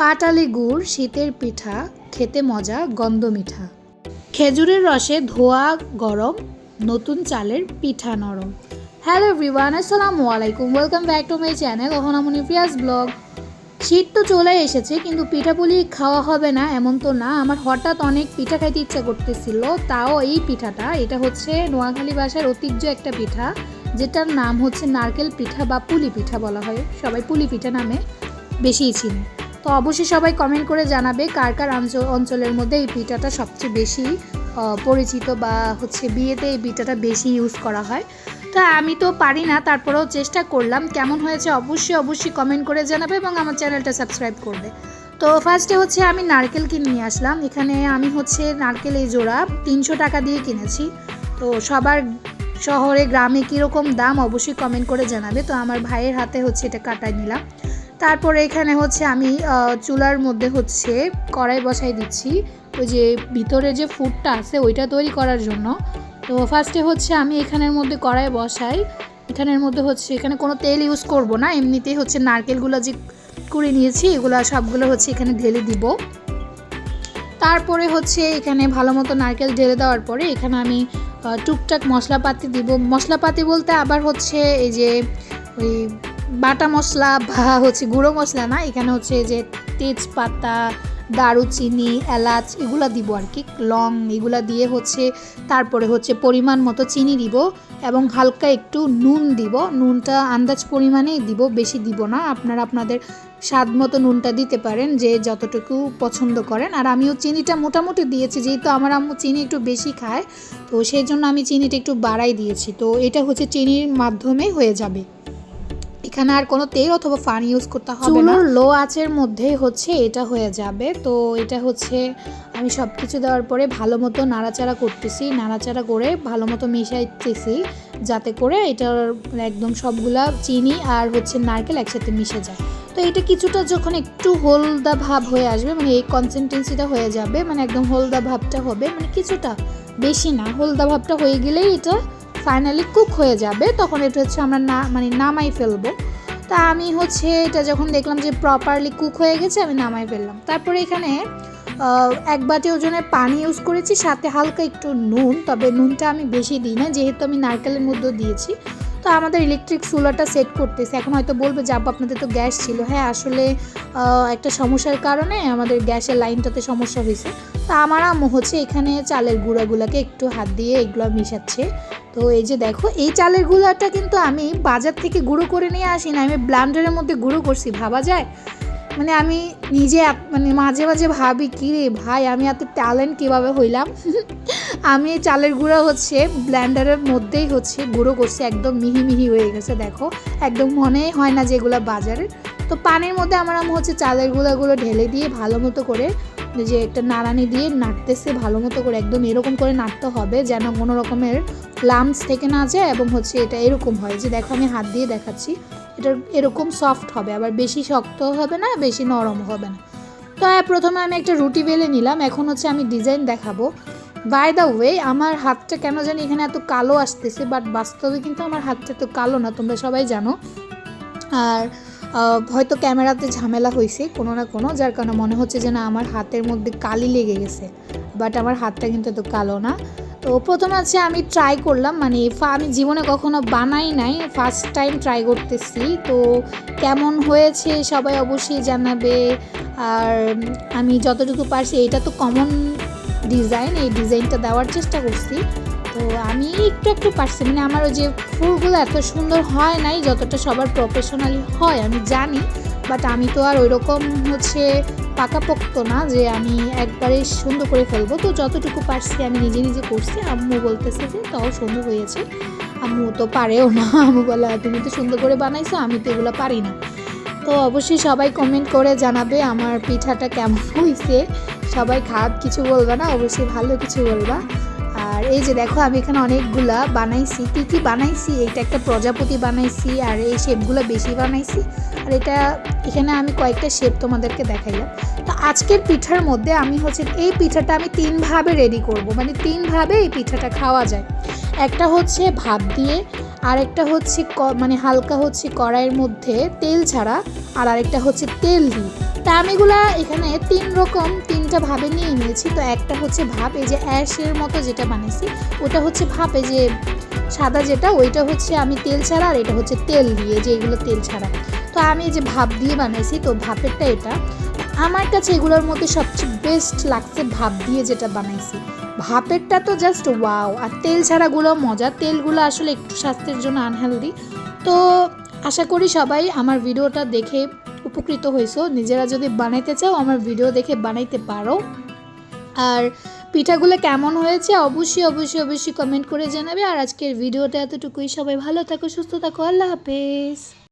পাটালি গুড়, শীতের পিঠা, খেতে মজা, গন্ধ মিঠা। খেজুরের রসে ধোয়া গরম, নতুন চালের পিঠা নরম। হ্যালো এভরিওয়ান, আসসালামু আলাইকুম। Welcome back to my channel Ahonamoni Priyas blog. শীত তো চলে এসেছে, কিন্তু পিঠাপুলি খাওয়া হবে না, এমন তো না। আমার হঠাৎ অনেক পিঠা খাইতে ইচ্ছা করতেছিল, তাও এই পিঠাটা, এটা হচ্ছে নোয়াখালী ভাষার ঐতিহ্য একটা পিঠা, যেটার নাম হচ্ছে নারকেল পিঠা বা পুলি পিঠা বলা হয়। সবাই পুলি পিঠা নামে বেশিই চিনে। তো অবশ্যই সবাই কমেন্ট করে জানাবে কার কার অঞ্চলের মধ্যে এই পিঠাটা সবচেয়ে বেশি পরিচিত বা হচ্ছে বিয়েতে এই পিঠাটা বেশি ইউজ করা হয়। তা আমি তো পারি না, তারপরেও চেষ্টা করলাম। কেমন হয়েছে অবশ্যই অবশ্যই কমেন্ট করে জানাবে এবং আমার চ্যানেলটা সাবস্ক্রাইব করবে। তো ফার্স্টে হচ্ছে আমি নারকেল কিনে নিয়ে আসলাম। এখানে আমি হচ্ছে নারকেল এই জোড়া তিনশো টাকা দিয়ে কিনেছি। তো সবার শহরে, গ্রামে কীরকম দাম অবশ্যই কমেন্ট করে জানাবে। তো আমার ভাইয়ের হাতে হচ্ছে এটা কাটাই নিলাম। তারপরে এখানে হচ্ছে আমি চুলার মধ্যে হচ্ছে কড়াই বসাই দিচ্ছি। ওই যে ভিতরে যে ফুডটা আছে ওইটা তৈরি করার জন্য। তো ফার্স্টে হচ্ছে আমি এখানের মধ্যে কড়াই বসাই। এখানের মধ্যে হচ্ছে এখানে কোনো তেল ইউজ করব না। এমনিতেই হচ্ছে নারকেলগুলো যে কুড়ে নিয়েছি, এগুলো সবগুলো হচ্ছে এখানে ঢেলে দিব। তারপরে হচ্ছে এখানে ভালো মতো নারকেল ঢেলে দেওয়ার পরে এখানে আমি টুকটাক মশলাপাতি দিব। মশলাপাতি বলতে আবার হচ্ছে এই যে ওই বাটা মশলা বা হচ্ছে গুঁড়ো মশলা না, এখানে হচ্ছে যে তেজপাতা, দারুচিনি, এলাচ, এগুলা দিব আর কি, লং এগুলা দিয়ে হচ্ছে তারপরে হচ্ছে পরিমাণ মতো চিনি দিব এবং হালকা একটু নুন দিব। নুনটা আন্দাজ পরিমাণেই দিব, বেশি দিব না। আপনারা আপনাদের স্বাদ মতো নুনটা দিতে পারেন যে যতটুকু পছন্দ করেন। আর আমিও চিনিটা মোটামুটি দিয়েছি, যেহেতু আমার আম্মু চিনি একটু বেশি খায়, তো সেই জন্য আমি চিনিটা একটু বাড়াই দিয়েছি। তো এটা হচ্ছে চিনির মাধ্যমে হয়ে যাবে। এখানে আর কোনো তেল অথবা ফান ইউজ করতে হবে না। লো আঁচের মধ্যেই হচ্ছে এটা হয়ে যাবে। তো এটা হচ্ছে আমি সব কিছু দেওয়ার পরে ভালো মতো নাড়াচাড়া করতেছি, নাড়াচাড়া করে ভালো মতো মিশাইতেছি, যাতে করে এটার একদম সবগুলা চিনি আর হচ্ছে নারকেল একসাথে মিশে যায়। তো এটা কিছুটা যখন একটু হলদা ভাব হয়ে আসবে মানে এই কনসিস্টেন্সিটা হয়ে যাবে মানে একদম হলদা ভাবটা হবে মানে কিছুটা বেশি না, হলদা ভাবটা হয়ে গেলেই এটা ফাইনালি কুক হয়ে যাবে। তখন এটা হচ্ছে আমরা না মানে নামাই ফেলব। তা আমি হচ্ছে এটা যখন দেখলাম যে প্রপারলি কুক হয়ে গেছে, আমি নামাই ফেললাম। তারপরে এখানে এক বাটি ওজনের পানি ইউজ করেছি, সাথে হালকা একটু নুন, তবে নুনটা আমি বেশি দিই না, যেহেতু আমি নারকেলের মধ্যে দিয়েছি। তো আমাদের ইলেকট্রিক চুলাটা সেট করতেছে। এখন হয়তো বলবে যে, আব্বা, আপনাদের তো গ্যাস ছিল। হ্যাঁ আসলে একটা সমস্যার কারণে আমাদের গ্যাসের লাইনটাতে সমস্যা হয়েছে। তা আমার আম্মু হচ্ছে এখানে চালের গুঁড়াগুলোকে একটু হাত দিয়ে এগুলো মিশাচ্ছে। তো এই যে দেখো, এই চালের গুঁড়াটা কিন্তু আমি বাজার থেকে গুঁড়ো করে নিয়ে আসি না, আমি ব্লান্ডারের মধ্যে গুঁড়ো করছি, ভাবা যায়? মানে আমি নিজে মানে মাঝে মাঝে ভাবি, কি রে ভাই, আমি এত ট্যালেন্ট কীভাবে হইলাম? আমি চালের গুঁড়ো হচ্ছে ব্ল্যান্ডারের মধ্যেই হচ্ছে গুঁড়ো করছি, একদম মিহি মিহি হয়ে গেছে, দেখো। একদম মনেই হয় না যেগুলো বাজারের। তো পানির মধ্যে আমার আম্মু হচ্ছে চালের গুঁড়াগুলো ঢেলে দিয়ে ভালো মতো করে যে একটা নাড়ানি দিয়ে নাড়তেছে ভালো মতো করে একদম এরকম করে নাড়তে হবে যেন কোনো রকমের লামস থেকে না যায় এবং হচ্ছে এটা এরকম হয়। যে দেখো আমি হাত দিয়ে দেখাচ্ছি এটা এরকম সফট হবে আবার বেশি শক্ত হবে না বেশি নরম হবে না। তো হ্যাঁ, প্রথমে আমি একটা রুটি বেলে নিলাম এখন হচ্ছে আমি ডিজাইন দেখাবো। বাই দ্য ওয়ে আমার হাতটা কেন জানি এখানে এত কালো আসতেছে বাট বাস্তবে কিন্তু আমার হাতটা এত কালো না তোমরা সবাই জানো। আর হয়তো ক্যামেরাতে ঝামেলা হয়েছে কোনো না কোনো, যার কারণে মনে হচ্ছে যে না, আমার হাতের মধ্যে কালি লেগে গেছে বাট আমার হাতটা কিন্তু এত কালো না। তো প্রথমে আছে আমি ট্রাই করলাম মানে আমি জীবনে কখনো বানাই নাই ফার্স্ট টাইম ট্রাই করতেছি, তো কেমন হয়েছে সবাই অবশ্যই জানাবে, আর আমি যতটুকু পারছি এটা তো কমন ডিজাইন এই ডিজাইনটা দেওয়ার চেষ্টা করছি। তো আমি একটু একটু পারছি। মানে আমার ওই যে ফুলগুলো এত সুন্দর হয় নাই, যতটা সবার প্রফেশনালি হয়, আমি জানি। বাট আমি তো আর ওই রকম হচ্ছে পাকাপোক্ত না যে আমি একবারে সুন্দর করে ফেলব। তো যতটুকু পারছি আমি নিজে নিজে করছি। আম্মু বলতেছে যে, তাও সুন্দর হয়েছে। আম্মু তো পারেও না। আম্মু বলে, তুমি তো সুন্দর করে বানাইছো, আমি তো এগুলো পারি না। তো অবশ্যই সবাই কমেন্ট করে জানাবে আমার পিঠাটা কেমন হয়েছে সবাই খারাপ কিছু বলবে না, অবশ্যই ভালো কিছু বলবা। আর এই যে দেখো, আমি এখানে অনেকগুলা বানাইছি। কি কি বানাইছি? এটা একটা প্রজাপতি বানাইছি, আর এই শেপগুলো বেশি বানাইছি। আর এটা এখানে আমি কয়েকটা শেপ তোমাদেরকে দেখাইলাম। তো আজকের পিঠার মধ্যে আমি হচ্ছে, এই পিঠাটা আমি তিনভাবে রেডি করব। মানে তিনভাবে এই পিঠাটা খাওয়া যায়। একটা হচ্ছে ভাত দিয়ে আরেকটা হচ্ছে মানে হালকা হচ্ছে কড়াইয়ের মধ্যে তেল ছাড়া, আর আরেকটা হচ্ছে তেল দিয়ে। তা আমি এগুলা এখানে তিন রকম, তিনটা ভাবে নিয়ে নিয়েছি। তো একটা হচ্ছে ভাব এই যে অ্যাশের মতো যেটা বানিয়েছি, ওটা হচ্ছে এই যে সাদা যেটা, ওইটা হচ্ছে আমি তেল ছাড়া, আর এটা হচ্ছে তেল দিয়ে যে এগুলো তেল ছাড়া। তো আমি যে ভাপ দিয়ে বানাইছি তো ভাপেরটা এটা। আমার কাছে এগুলোর মধ্যে সবচেয়ে বেস্ট লাগছে ভাপ দিয়ে যেটা বানাইছি। ভাপেরটা তো জাস্ট ওয়াও আর তেল ছাড়াগুলো মজা তেলগুলো আসলে একটু স্বাস্থ্যের জন্য আনহেলদি তো আশা করি সবাই আমার ভিডিওটা দেখে উপকৃত হয়েছো। নিজেরা যদি বানাইতে চাও, আমার ভিডিও দেখে বানাইতে পারো। আর পিঠাগুলো কেমন হয়েছে অবশ্যই অবশ্যই অবশ্যই কমেন্ট করে জানাবে। আর আজকের ভিডিওটা এতটুকুই। সবাই ভালো থাকো, সুস্থ থাকো। আল্লাহ হাফেজ।